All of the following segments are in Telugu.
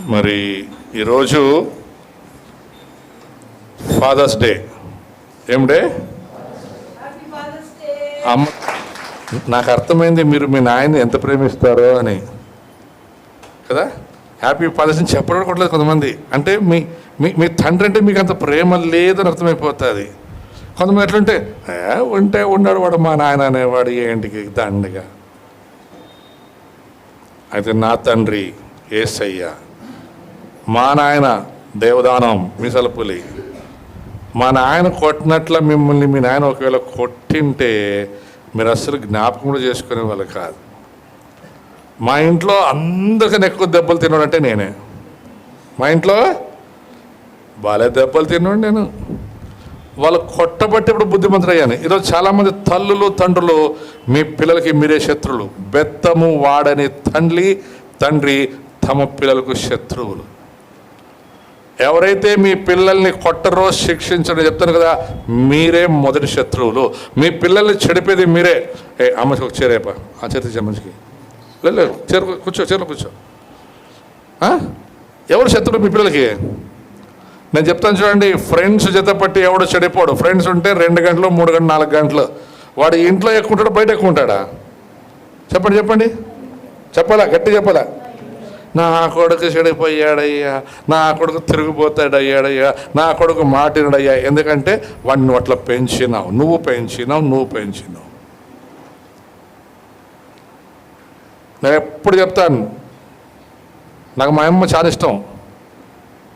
మరి ఈరోజు ఫాదర్స్ డే. ఏం డే? అమ్మ నాకు అర్థమైంది మీరు మీ నాయన్ని ఎంత ప్రేమిస్తారో అని. కదా? హ్యాపీ ఫాదర్స్ అని చెప్పడం కొంతమంది. అంటే మీ మీ మీ తండ్రి అంటే మీకు అంత ప్రేమ లేదని అర్థమైపోతుంది. కొంతమంది ఎట్లుంటే ఉంటే ఉన్నాడు వాడు మా నాయన అనేవాడు ఏంటికి దండగా? అయితే నా తండ్రి ఏసయ్య మా నాయన దేవదానం మిసలపులి మా నాయన కొట్టినట్ల మిమ్మల్ని మీ నాయన ఒకవేళ కొట్టింటే మీరు అస్సలు జ్ఞాపకం కూడా చేసుకునే వాళ్ళు కాదు. మా ఇంట్లో అందరికన్నా ఎక్కువ దెబ్బలు తినడంటే నేనే. మా ఇంట్లో బాలే దెబ్బలు తిన్నాడు నేను. వాళ్ళు కొట్టబట్టి ఇప్పుడు బుద్ధిమంతులయ్యాను. ఈరోజు చాలామంది తల్లులు తండ్రులు మీ పిల్లలకి మీరే శత్రువులు. బెత్తము వాడని తండ్రి తండ్రి తమ పిల్లలకు శత్రువులు. ఎవరైతే మీ పిల్లల్ని కొట్టరో శిక్షించడం చెప్తారు కదా మీరే మొదటి శత్రువులు. మీ పిల్లల్ని చెడిపేది మీరే. ఏ అమ్మకి ఒక చేరేపా ఆ చేతి మంచికి లేదు లేదు చేరు కూర్చో చేరు కూర్చో. ఎవరు శత్రువు మీ పిల్లలకి? నేను చెప్తాను చూడండి ఫ్రెండ్స్ జతపట్టి ఎవడో ఎవడు చెడిపోడు. ఫ్రెండ్స్ ఉంటే రెండు గంటలు మూడు గంటలు నాలుగు గంటలు. వాడు ఇంట్లో ఎక్కువ ఉంటాడు బయట ఎక్కువ ఉంటాడా? చెప్పండి చెప్పండి. చెప్పాలా గట్టి చెప్పాలా? నా కొడుకు చెడిపోయాడయ్యా. నా కొడుకు తిరిగిపోతాడయ్యాడయ్యా. నా కొడుకు మాటినడయ్యా. ఎందుకంటే వాడిని అట్లా పెంచినావు. నువ్వు పెంచినావు నువ్వు పెంచినావు. నేను ఎప్పుడు చెప్తాను నాకు మా అమ్మ చాలా ఇష్టం.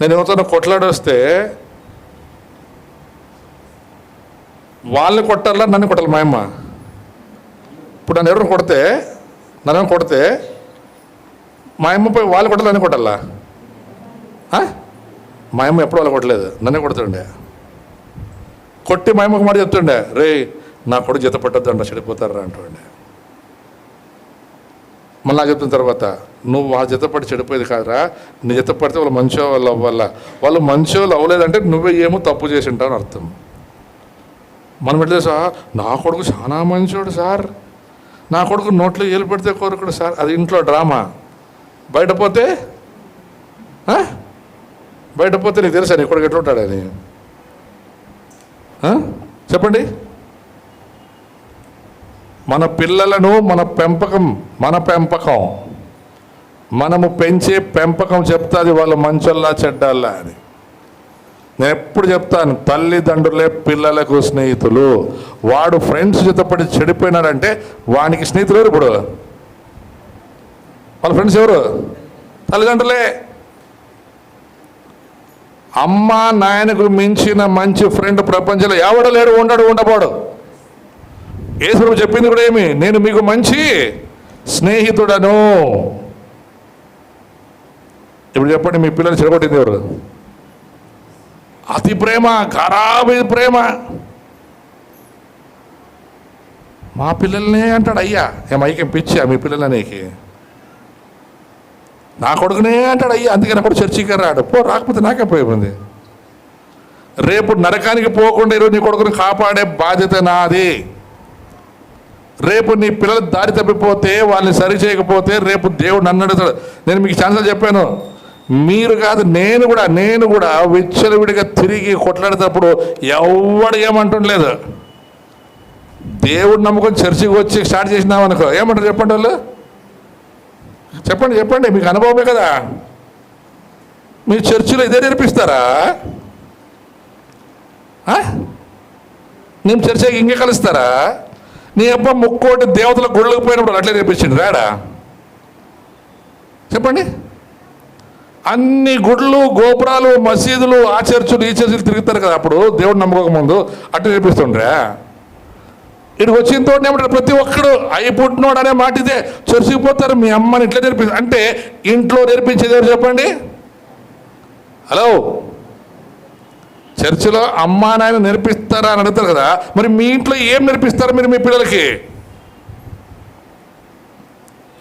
నేను ఎవరితో కొట్లాడొస్తే వాళ్ళని కొట్టాలా నన్ను కొట్టాలి మా అమ్మ. ఇప్పుడు నన్ను ఎవరు కొడితే నన్ను కొడితే మా అమ్మ పోయి వాళ్ళు కొట్టాలి నన్ను కొట్టాలా? మా అమ్మ ఎప్పుడు వాళ్ళు కొట్టలేదు నన్నే కొడుతుండే. కొట్టి మా అమ్మకు మాట చెప్తుండే రే నా కొడుకు జత పట్టద్దు అంట చెడిపోతారా అంటుండే. మళ్ళీ నాకు చెప్తున్న తర్వాత నువ్వు వాళ్ళ జత పడి చెడిపోయేది కాదురా నీ జత పడితే వాళ్ళు మంచి వాళ్ళు అవ్వాల? వాళ్ళు మంచి వాళ్ళు అవ్వలేదంటే నువ్వే ఏమో తప్పు చేసి ఉంటావు అని అర్థం. మనం ఎట్లా సార్ నా కొడుకు చాలా మంచోడు సార్ నా కొడుకు నోట్లో ఏలు పెడితే కోరుకుడు సార్ అది ఇంట్లో డ్రామా బయటపోతే బయటపోతే నీకు తెలుసా నీ కొడుకు ఎట్లుంటాడు అని? చెప్పండి. మన పిల్లలను మన పెంపకం మన పెంపకం. మనము పెంచే పెంపకం చెప్తాది వాళ్ళు మంచల్లా చెడ్డల్లా అని. నేను ఎప్పుడు చెప్తాను తల్లిదండ్రులే పిల్లలకు స్నేహితులు. వాడు ఫ్రెండ్స్ చేతపడి చెడిపోయినాడంటే వానికి స్నేహితులు ఇప్పుడు? వాళ్ళ ఫ్రెండ్స్ ఎవరు? తల్లిదండ్రులే. అమ్మ నాయనకు మించిన మంచి ఫ్రెండ్ ప్రపంచంలో ఎవడు లేడు ఉండడు ఉండబోడు యేసుప్రభు చెప్పింది కూడా ఏమి? నేను మీకు మంచి స్నేహితుడను. ఇప్పుడు చెప్పండి మీ పిల్లలు చెడగొట్టింది ఎవరు? అతి ప్రేమ ఖరాబి ప్రేమ. మా పిల్లల్నే అంటాడు అయ్యా ఏం ఐక్యం పిచ్చా మీ పిల్లలనేకి నా కొడుకునే అంటాడు అయ్యా అందుకే నా చర్చికి రాడు పో రాకపోతే నాకే పోయింది రేపు నరకానికి పోకుండా ఈరోజు నీ కొడుకుని కాపాడే బాధ్యత నాది. రేపు నీ పిల్లలు దారి తప్పిపోతే వాళ్ళని సరి చేయకపోతే రేపు దేవుడు నన్ను అడుగుతాడు. నేను మీకు ఛాన్సల్ చెప్పాను మీరు కాదు నేను కూడా నేను కూడా విచ్చలవిడిగా తిరిగి కొట్లాడేటప్పుడు ఎవడు ఏమంటుండలేదు. దేవుడు నమ్మకం చర్చికి వచ్చి స్టార్ట్ చేసినామనుకో ఏమంటారు చెప్పండి వాళ్ళు? చెప్పండి చెప్పండి మీకు అనుభవమే కదా? మీ చర్చిలో ఇదే నేర్పిస్తారా? ఆ? నేను చర్చకి ఇంకే కలుస్తారా? నీ అబ్బా ముక్కోటి దేవతల గుళ్ళకు పోయినప్పుడు అట్లే నేర్పించండి రాడా? చెప్పండి. అన్ని గుడ్లు గోపురాలు మసీదులు ఆ చర్చులు ఈ చర్చిలు తిరుగుతారు కదా అప్పుడు? దేవుడు నమ్మకం ముందు అట్లా నేర్పిస్తుండ్రా? ఇక్కడికి వచ్చిన తోటి ఏమంటారు? ప్రతి ఒక్కడు అయి పుట్టినోడు అనే మాట ఇదే చర్చికి పోతారు మీ అమ్మని ఇట్లా నేర్పించి అంటే ఇంట్లో నేర్పించేది ఎవరు చెప్పండి? హలో? చర్చిలో అమ్మ నాయన నేర్పిస్తారా అని అడుగుతారు కదా. మరి మీ ఇంట్లో ఏం నేర్పిస్తారు మీరు మీ పిల్లలకి?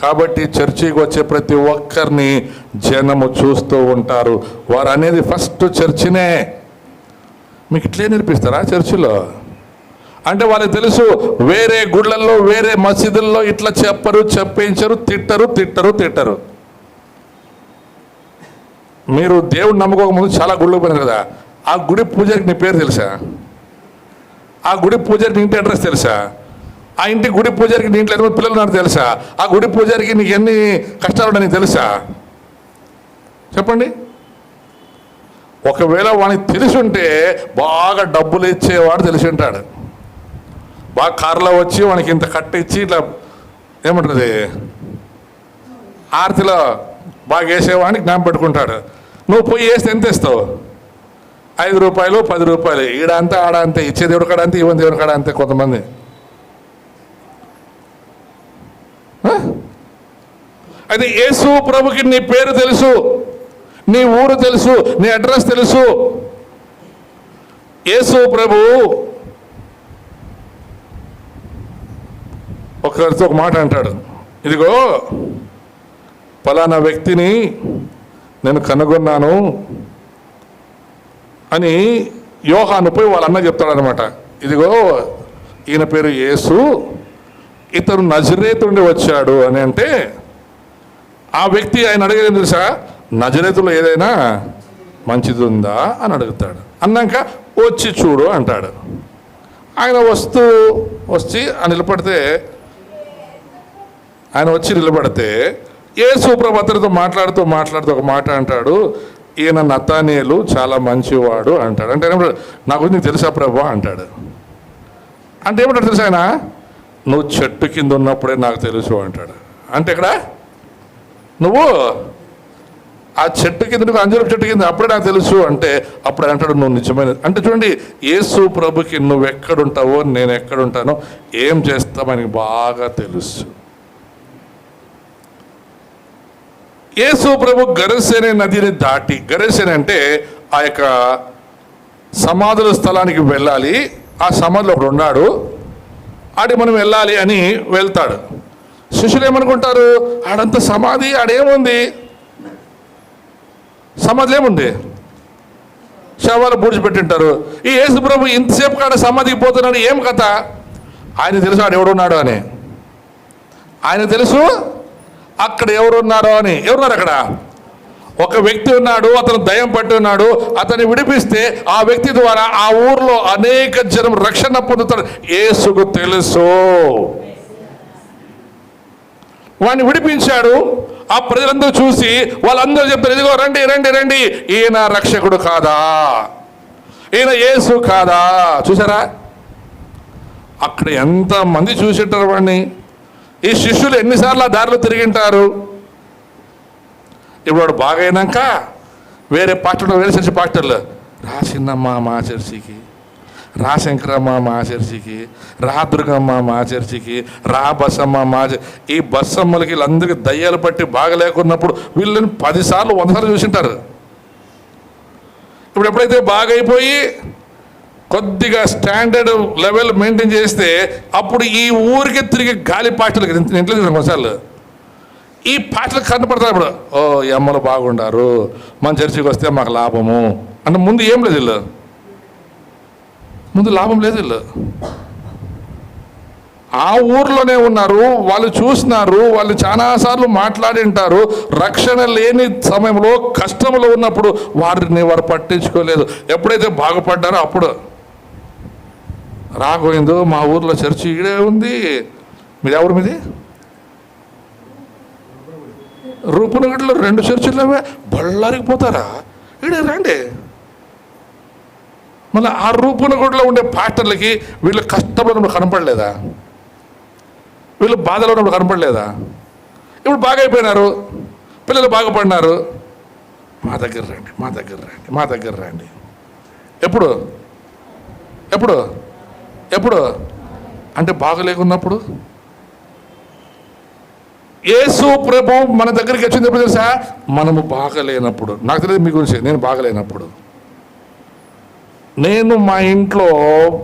కాబట్టి చర్చికి వచ్చే ప్రతి ఒక్కరిని జనము చూస్తూ ఉంటారు. వారు అనేది ఫస్ట్ చర్చినే. మీకు ఇట్లే నేర్పిస్తారా చర్చిలో? అంటే వాళ్ళకి తెలుసు వేరే గుళ్ళల్లో వేరే మసీదుల్లో ఇట్లా చెప్పరు చెప్పించరు తిట్టరు తిట్టరు తిట్టరు. మీరు దేవుడు నమ్ముకోక ముందు చాలా గుళ్ళు పోయినారు కదా ఆ గుడి పూజకి నీ పేరు తెలుసా? ఆ గుడి పూజకి నీ ఇంటి అడ్రస్ తెలుసా? ఆ ఇంటి గుడి పూజారికి నీ ఇంట్లో ఎంతమంది పిల్లలు ఉన్నారు తెలుసా? ఆ గుడి పూజారికి నీకు ఎన్ని కష్టాలు ఉన్నాయి నీకు తెలుసా? చెప్పండి. ఒకవేళ వానికి తెలిసి ఉంటే బాగా డబ్బులు ఇచ్చేవాడు తెలిసి ఉంటాడు బాగా కారులో వచ్చి వానికి ఇంత కట్టించి ఇట్లా ఏమంటుంది? ఆరతిలో బాగా వేసేవాడిని జ్ఞాపం పెట్టుకుంటాడు. నువ్వు పోయి వేస్తే ఎంత ఇస్తావు? ఐదు రూపాయలు పది రూపాయలు. ఈడ అంతా ఆడ అంతే. ఇచ్చే దేవుడు కాడ అంతే ఇవ్వని దేవుడు కాడ అంతే కొంతమంది. అది అయితే యేసు ప్రభుకి నీ పేరు తెలుసు నీ ఊరు తెలుసు నీ అడ్రస్ తెలుసు. యేసు ప్రభు ఒకరితో ఒక మాట అంటాడు. ఇదిగో ఫలానా వ్యక్తిని నేను కనుగొన్నాను అని యోహాను పోయి వాళ్ళ అన్న చెప్తాడనమాట ఇదిగో ఈయన పేరు యేసు ఇతను నజరేతుండి వచ్చాడు అని అంటే ఆ వ్యక్తి ఆయన అడిగేది తెలుసా? నజరేతులో ఏదైనా మంచిది ఉందా అని అడుగుతాడు. అన్నాక వచ్చి చూడు అంటాడు. ఆయన వస్తూ వచ్చి ఆ నిలబడితే ఆయన వచ్చి నిలబడితే యేసు ప్రభు మాట్లాడుతూ మాట్లాడుతూ ఒక మాట అంటాడు ఈయన నతానేలు చాలా మంచివాడు అంటాడు. అంటే నాకు నా గురించి నీకు తెలుసా ప్రభు? అంటాడు. అంటే ఏమంటాడు తెలుసా ఆయన? నువ్వు చెట్టు కింద ఉన్నప్పుడే నాకు తెలుసు అంటాడు. అంటే ఇక్కడ నువ్వు ఆ చెట్టు కింద నువ్వు అంజూరపు చెట్టు కింద అప్పుడే నాకు తెలుసు అంటే అప్పుడు అంటాడు నువ్వు నిజమైన అంటే చూడండి యేసు ప్రభుకి నువ్వు ఎక్కడుంటావో నేను ఎక్కడుంటానో ఏం చేస్తామని బాగా తెలుసు. యేసు ప్రభు గరసేనే నదిని దాటి గరసేన అంటే ఆ యొక్క సమాధుల స్థలానికి వెళ్ళాలి ఆ సమాధిలో ఒకడు ఉన్నాడు ఆడి మనం వెళ్ళాలి అని వెళ్తాడు. శిష్యులు ఏమనుకుంటారు? ఆడంత సమాధి ఆడేముంది? సమాధిలో ఏముంది? శవాలు పూడ్చిపెట్టింటారు ఈ యేసు ప్రభు ఇంతసేపు కాడ సమాధికి పోతున్నాడు ఏం కథ? ఆయన తెలుసు ఆడెవడున్నాడు అని. ఆయన తెలుసు? అక్కడ ఎవరున్నారో అని. ఎవరున్నారు అక్కడ? ఒక వ్యక్తి ఉన్నాడు అతను దయం పట్టి ఉన్నాడు అతన్ని విడిపిస్తే ఆ వ్యక్తి ద్వారా ఆ ఊర్లో అనేక జనం రక్షణ పొందుతారు. ఏసుకు తెలుసు. వాడిని విడిపించాడు. ఆ ప్రజలందరూ చూసి వాళ్ళందరూ చెప్తారు ఇదిగో రండి రండి రండి. ఈయన రక్షకుడు కాదా? ఈయన యేసు కాదా? చూసారా? అక్కడ ఎంత మంది చూసింటారు వాడిని ఈ శిష్యులు ఎన్నిసార్లు ఆ దారిలో తిరిగింటారు ఇప్పుడు వాడు బాగైనాక వేరే పాస్టర్లు వేరే చర్చి పాస్టర్లు రా చిన్నమ్మ మా చర్చికి రా శంకరమ్మ మా చర్చికి రా దుర్గమ్మ మా చర్చికి రా బసమ్మ మా ఈ బస్సమ్మలకి వీళ్ళందరికీ దయ్యాలు పట్టి బాగలేకున్నప్పుడు వీళ్ళని పదిసార్లు వంద సార్లు చూసింటారు ఇప్పుడు ఎప్పుడైతే బాగైపోయి కొద్దిగా స్టాండర్డ్ లెవెల్ మెయింటైన్ చేస్తే అప్పుడు ఈ ఊరికి తిరిగి గాలి పాటలు ఇంట్లో చూసాను కొన్నిసార్లు. ఈ పాటలు కనపడతారు ఇప్పుడు ఓ ఈ అమ్మలు బాగుండారు. మన చర్చికి వస్తే మాకు లాభము. అంటే ముందు ఏం లేదు ఇల్లు ముందు లాభం లేదు ఇల్లు ఆ ఊర్లోనే ఉన్నారు. వాళ్ళు చూసినారు. వాళ్ళు చాలాసార్లు మాట్లాడి ఉంటారు. రక్షణ లేని సమయంలో కష్టంలో ఉన్నప్పుడు వారిని వారు పట్టించుకోలేదు. ఎప్పుడైతే బాగుపడ్డారో అప్పుడు. రాగోయిందో మా ఊర్లో చర్చి ఈడే ఉంది. మీది ఎవరు మీది? రూపునగడ్లో రెండు చర్చిలు బళ్ళారికి పోతారా? ఈడే రండి. మళ్ళీ ఆ రూపునగడ్లో ఉండే పాస్టర్లకి వీళ్ళు కష్టపడినప్పుడు కనపడలేదా? వీళ్ళు బాధలో ఉన్నప్పుడు కనపడలేదా? ఇప్పుడు బాగా అయిపోయినారు. పిల్లలు బాగుపడినారు మా దగ్గర రండి మా దగ్గర రండి మా దగ్గర రండి. ఎప్పుడు? ఎప్పుడు? ఎప్పుడు? అంటే బాగలేకున్నప్పుడు? యేసు ప్రభు మన దగ్గరికి వచ్చింది ఎప్పుడు తెలుసా? మనము బాగలేనప్పుడు. నాకు తెలియదు మీ గురించి. నేను బాగలేనప్పుడు. నేను మా ఇంట్లో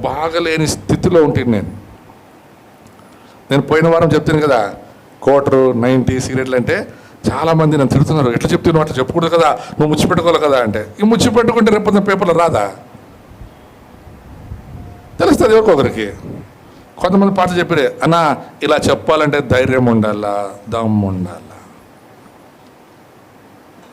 బాగలేని స్థితిలో ఉంటుంది నేను. నేను పోయిన వారం చెప్తాను కదా కోటరు నైంటీ సిగరెట్లు అంటే చాలామంది నన్ను తిడుతున్నారు. ఎట్లా చెప్తున్నావు అట్లా చెప్పకూడదు కదా. నువ్వు ముచ్చిపెట్టుకోవాలి కదా అంటే. ఈ ముచ్చిపెట్టుకుంటే రేపు పేపర్లో రాదా? తెలుస్తుంది ఎవరికొకరికి కొంతమంది పాట చెప్పారే అన్నా ఇలా చెప్పాలంటే ధైర్యం ఉండాలా? దమ్ము ఉండాలా?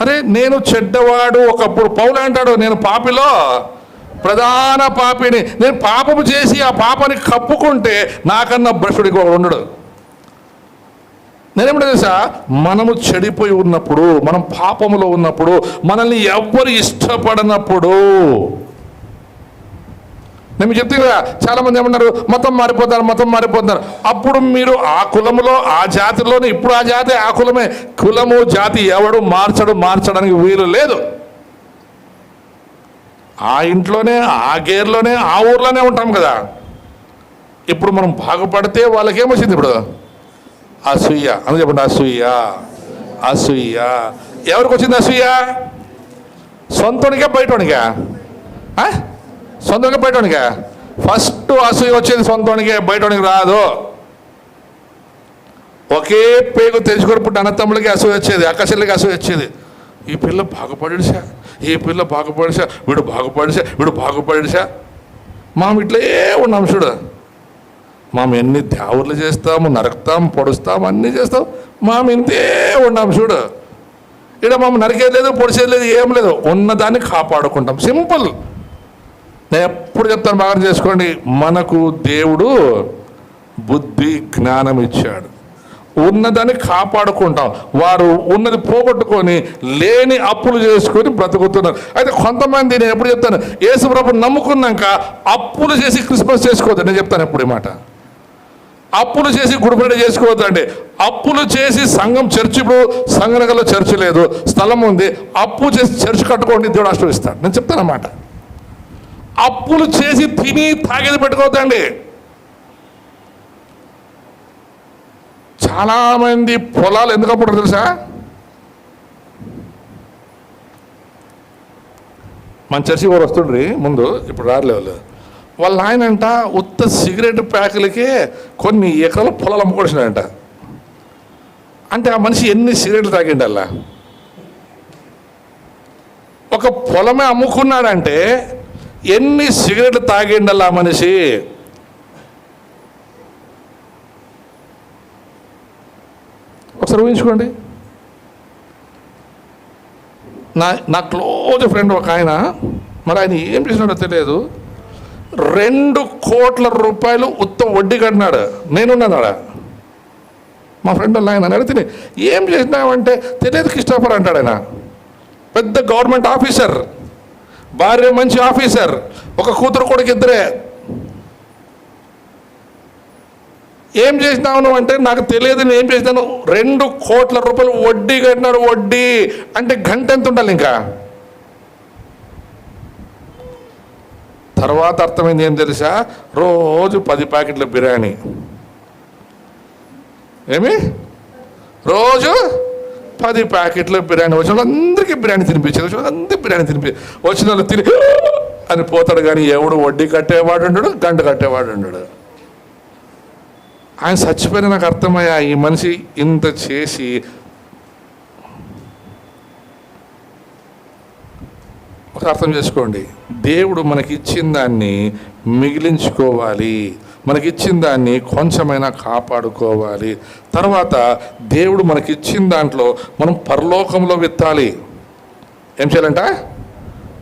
అరే నేను చెడ్డవాడు ఒకప్పుడు పౌలు అంటాడు నేను పాపిలో ప్రధాన పాపిని. నేను పాపము చేసి ఆ పాపని కప్పుకుంటే నాకన్నా భ్రష్టుడికి ఒకడు ఉండడు. నేనేమిటో తెలుసా? మనము చెడిపోయి ఉన్నప్పుడు మనం పాపములో ఉన్నప్పుడు మనల్ని ఎవ్వరు ఇష్టపడనప్పుడు నేను చెప్తే కదా చాలా మంది ఏమన్నారు? మతం మారిపోతారు మతం మారిపోతారు అప్పుడు మీరు ఆ కులములో ఆ జాతిలోనే ఇప్పుడు ఆ జాతి ఆ కులమే. కులము జాతి ఎవడు మార్చడు మార్చడానికి వీలు లేదు. ఆ ఇంట్లోనే ఆ గేర్లోనే ఆ ఊర్లోనే ఉంటాం కదా. ఇప్పుడు మనం బాగుపడితే వాళ్ళకేమొచ్చింది ఇప్పుడు? అసూయ. అని చెప్పండి అసూయ. అసూయ. ఎవరికి వచ్చింది అసూయ? సొంతనిగా బయటనిగా సొంతంగా బయటనిగా ఫస్ట్ అసూయ వచ్చేది సొంతనికే బయటనికి రాదు. ఒకే పేగు తెచ్చుకొని పుట్టిన అన్నతమ్ములకి అసూయ వచ్చేది అక్కచెల్లికి అసూయ వచ్చేది. ఈ పిల్ల బాగుపడిసా ఈ పిల్ల బాగుపడిసా వీడు బాగుపడిసా వీడు బాగుపడిసా మామి ఇట్లే ఉన్నాం చూడు. మనం ఎన్ని దేవుళ్ళు చేస్తాము నరుకుతాం పొడుస్తాం అన్నీ చేస్తాం మామి ఇంతే ఉన్నాం చూడు. ఇక్కడ మనం నరికేది లేదు పొడిచేది లేదు ఏం లేదు. ఉన్నదాన్ని కాపాడుకుంటాం. సింపుల్. నేను ఎప్పుడు చెప్తాను బాగా చేసుకోండి. మనకు దేవుడు బుద్ధి జ్ఞానం ఇచ్చాడు. ఉన్నదని కాపాడుకుంటాం. వారు ఉన్నది పోగొట్టుకొని లేని అప్పులు చేసుకొని బ్రతుకుతున్నారు. అయితే కొంతమంది నేను ఎప్పుడు చెప్తాను యేసుప్రభు నమ్ముకున్నాక అప్పులు చేసి క్రిస్మస్ చేసుకోవద్దు. నేను చెప్తాను ఎప్పుడు ఈ మాట. అప్పులు చేసి గుడిపడి చేసుకోవద్దండి. అప్పులు చేసి సంఘం చర్చి ఇప్పుడు సంఘనగర్లో చర్చి లేదు స్థలం ఉంది. అప్పు చేసి చర్చి కట్టుకోండి దేవుడు ఆశ్రయిస్తాడు నేను చెప్తాను అన్నమాట అప్పులు చేసి తిని తాగేది పెట్టుకోవద్దండి. చాలా మంది పొలాలు ఎందుకు అప్పుడు తెలుసా? మన చర్చి వారు వస్తుండ్రి ముందు ఇప్పుడు రారలేవు వాళ్ళ. ఆయన అంట ఉత్త సిగరెట్ ప్యాకులకే కొన్ని ఎకరాల పొలాలు అమ్ముకొచ్చినాడంట. అంటే ఆ మనిషి ఎన్ని సిగరెట్లు తాగిండల్లా? ఒక పొలమే అమ్ముకున్నాడంటే ఎన్ని సిగరెట్లు తాగిండల్లా ఆ మనిషి? ఒకసారి ఊహించుకోండి. నా నా క్లోజ్ ఫ్రెండ్ ఒక ఆయన మరి ఆయన ఏం చేసినాడో తెలియదు. రెండు కోట్ల రూపాయలు ఉత్త వడ్డీ కట్టినాడు. నేనున్నాను ఆడ మా ఫ్రెండ్ వాళ్ళు ఆయన అడిగితే ఏం చేసినావంటే? తెలియదు క్రిస్టాఫర్ అంటాడు ఆయన. పెద్ద గవర్నమెంట్ ఆఫీసర్. భార్య మంచి ఆఫీసర్ ఒక కూతురు కొడుకు ఇద్దరే ఏం చేసినావు నువ్వు అంటే నాకు తెలియదు నేను ఏం చేసినాను. రెండు కోట్ల రూపాయలు వడ్డీ కట్టినాడు వడ్డీ. అంటే గంట ఎంత ఉండాలి ఇంకా? తర్వాత అర్థమైంది ఏం తెలుసా? రోజు పది ప్యాకెట్ల బిర్యానీ. ఏమి? రోజు పది ప్యాకెట్ల బిర్యానీ వచ్చిన వాళ్ళందరికీ బిర్యానీ తినిపించారు వచ్చిన వాళ్ళందరికీ బిర్యానీ తినిపి వచ్చిన వాళ్ళు తిని అని పోతాడు కానీ ఎవడు వడ్డీ కట్టేవాడు ఉండడు గంట కట్టేవాడు ఉండడు. ఆయన చచ్చిపోయిన నాకు అర్థమయ్యా ఈ మనిషి ఇంత చేసి ఒక అర్థం చేసుకోండి. దేవుడు మనకి ఇచ్చిన దాన్ని మిగిలించుకోవాలి. మనకి ఇచ్చిన దాన్ని కొంచెమైనా కాపాడుకోవాలి. తర్వాత దేవుడు మనకి ఇచ్చిన దాంట్లో మనం పరలోకంలో విత్తాలి. ఏం చేయాలంట?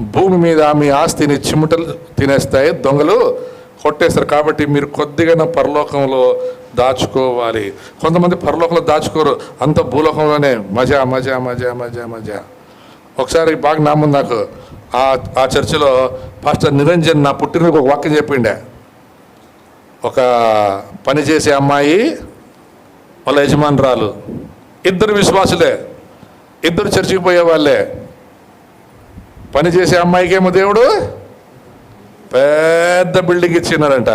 భూమి మీద మీ ఆస్తిని చిముటలు తినేస్తాయి దొంగలు కొట్టేస్తారు. కాబట్టి మీరు కొద్దిగా పరలోకంలో దాచుకోవాలి. కొంతమంది పరలోకంలో దాచుకోరు. అంత భూలోకంలోనే మజా మజా మజా మజా మజా. ఒకసారి బాగా నాముంది నాకు. ఆ ఆ చర్చిలో పాస్టర్ నిరంజన్ నా పుట్టినరోజు ఒక వాక్యం చెప్పిండే. ఒక పని చేసే అమ్మాయి వాళ్ళ యజమానురాలు. ఇద్దరు విశ్వాసులే. ఇద్దరు చర్చికి పోయే వాళ్ళే. పని చేసే అమ్మాయికేమో దేవుడు? పెద్ద బిల్డింగ్ ఇచ్చినారంట.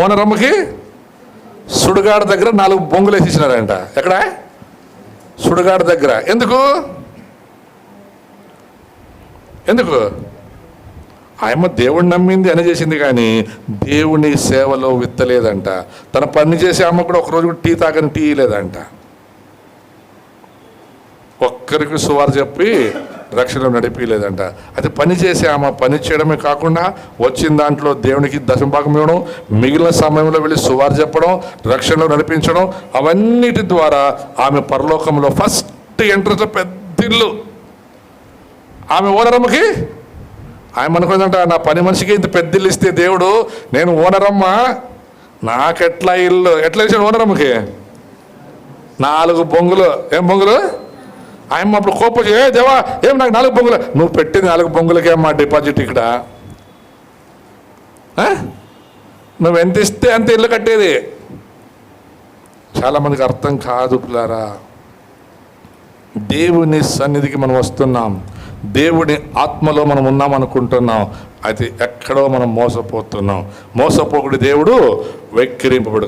ఓనరమ్మకి సుడుగాడ దగ్గర నాలుగు బొంగులు వేసి ఇచ్చినారంట ఎక్కడ? సుడుగాడ దగ్గర. ఎందుకు? ఎందుకు? ఆయమ్మ దేవుణ్ణి నమ్మింది అని చేసింది కానీ దేవుని సేవలో విత్తలేదంట. తన పని చేసే అమ్మ కూడా ఒకరోజు కూడా టీ తాగని టీ లేదంట ఒక్కరికి సువారు చెప్పి రక్షణ నడిపించలేదంట అది పని చేసే ఆమె పని చేయడమే కాకుండా వచ్చిన దాంట్లో దేవునికి దశభాగం ఇవ్వడం మిగిలిన సమయంలో వెళ్ళి సువారు చెప్పడం రక్షణలో నడిపించడం అవన్నిటి ద్వారా ఆమె పరలోకంలో ఫస్ట్ ఎంట్రన్స్ పెద్ద ఇల్లు ఆమె ఓనరమ్మకి ఆమె అనుకుందంట నా పని మనిషికి ఇంత పెద్ద ఇల్లు ఇస్తే దేవుడు నేను ఓనరమ్మా నాకెట్లా ఇల్లు ఎట్లా ఇచ్చాడు ఓనరమ్మకి? నాలుగు బొంగులు. ఏం బొంగులు? ఆయమ్మ అప్పుడు కోపం ఏ దేవా ఏం నాకు నాలుగు బొంగులు? నువ్వు పెట్టింది నాలుగు బొంగులకేమ్మా డిపాజిట్ ఇక్కడ. నువ్వు ఎంత ఇస్తే అంత ఇల్లు కట్టేది? చాలామందికి అర్థం కాదు పిల్లారా. దేవుని సన్నిధికి మనం వస్తున్నాం. దేవుని ఆత్మలో మనం ఉన్నామనుకుంటున్నాం. అయితే ఎక్కడో మనం మోసపోతున్నాం. మోసపోకుడు దేవుడు వెక్కిరింపబడు